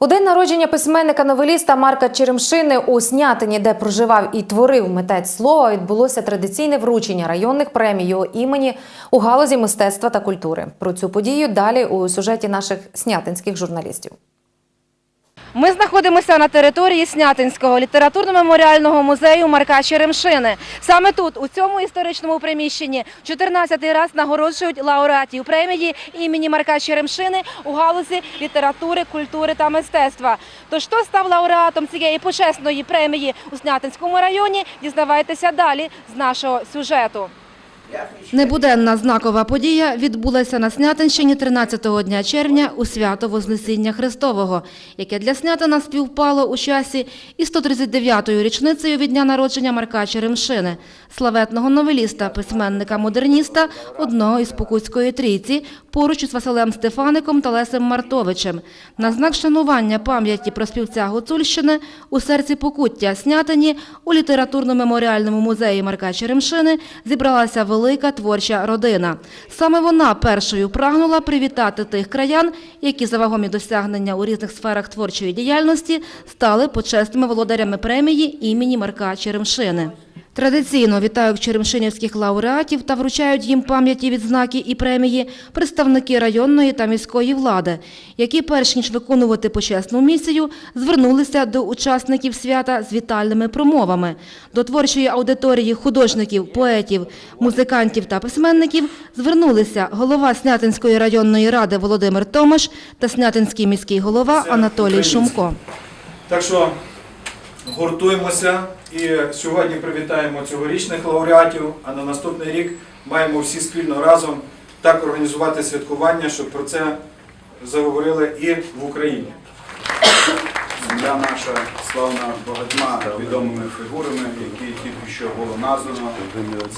У день народження письменника новеліста Марка Черемшини у Снятині, де проживав і творив митець слова, відбулося традиційне вручення районних премій його імені у галузі мистецтва та культури. Про цю подію далі у сюжеті наших снятинських журналістів. Ми знаходимося на території Снятинського літературно-меморіального музею Марка Черемшини. Саме тут, у цьому історичному приміщенні, 14-й раз нагороджують лауреатів премії імені Марка Черемшини у галузі літератури, культури та мистецтва. Тож хто став лауреатом цієї почесної премії у Снятинському районі, дізнавайтеся далі з нашого сюжету. Небуденна знакова подія відбулася на Снятинщині 13-го дня червня у свято Вознесіння Христового, яке для Снятина співпало у часі із 139-ю річницею від дня народження Марка Черемшини, славетного новеліста, письменника-модерніста, одного із Покутської трійці, поруч із Василем Стефаником та Лесем Мартовичем. На знак шанування пам'яті про співця Гуцульщини у серці Покуття Снятині у літературно-меморіальному музеї Марка Черемшини зібралася велика творча родина. Саме вона першою прагнула привітати тих краян, які за вагомі досягнення у різних сферах творчої діяльності стали почесними володарями премії імені Марка Черемшини. Традиційно вітають черемшинівських лауреатів та вручають їм пам'яті відзнаки і премії представники районної та міської влади, які перш ніж виконувати почесну місію, звернулися до учасників свята з вітальними промовами. До творчої аудиторії художників, поетів, музикантів та письменників звернулися голова Снятинської районної ради Володимир Томаш та Снятинський міський голова Анатолій Шумко. Так що гуртуємося і сьогодні привітаємо цьогорічних лауреатів, а на наступний рік маємо всі спільно разом так організувати святкування, щоб про це заговорили і в Україні. Земля наша славна багатьма відомими фігурами, які тільки що було названо.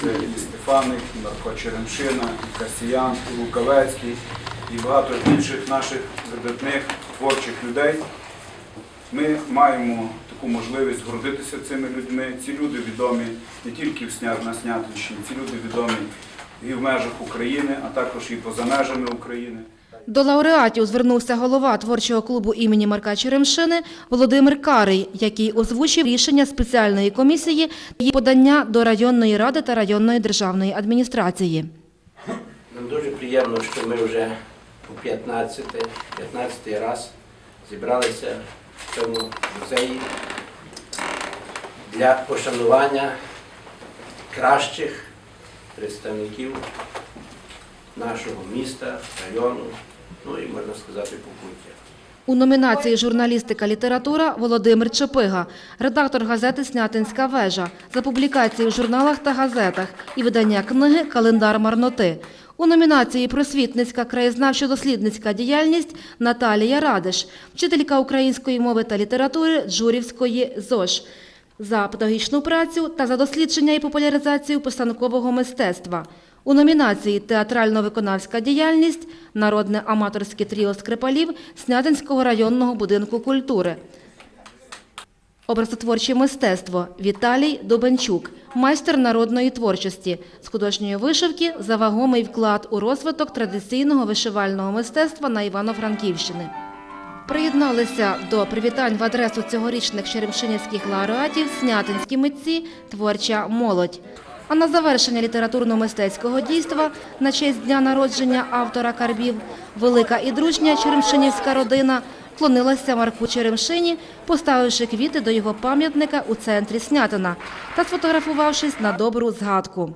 Це і Стефаник, і Марко Черемшина, і Касіян, і Лукавецький, і багато інших наших видатних творчих людей. Ми маємо таку можливість гордитися цими людьми. Ці люди відомі не тільки в Сня- на Снятинщині, ці люди відомі і в межах України, а також і поза межами України. До лауреатів звернувся голова творчого клубу імені Марка Черемшини Володимир Карий, який озвучив рішення спеціальної комісії і подання до районної ради та районної державної адміністрації. Нам дуже приємно, що ми вже у 15, 15 раз зібралися цьому музеї для пошанування кращих представників нашого міста, району, ну і можна сказати, покуття. У номінації Журналістика література Володимир Чепига, редактор газети Снятинська вежа за публікації в журналах та газетах і видання книги Календар марноти. У номінації Просвітницька краєзнавчо-дослідницька діяльність Наталія Радиш, вчителька української мови та літератури Джурівської ЗОЖ. За педагогічну працю та за дослідження і популяризацію писанкового мистецтва. У номінації Театрально-виконавська діяльність Народне аматорське тріо скрипалів Снятинського районного будинку культури. Образотворче мистецтво Віталій Добенчук, майстер народної творчості з художньої вишивки за вагомий вклад у розвиток традиційного вишивального мистецтва на Івано-Франківщини. Приєдналися до привітань в адресу цьогорічних черемшинівських лауреатів снятинські митці творча молодь. А на завершення літературно-мистецького дійства на честь дня народження автора карбів велика і дружня черемшинівська родина вклонилася Марку Черемшині, поставивши квіти до його пам'ятника у центрі Снятина та сфотографувавшись на добру згадку.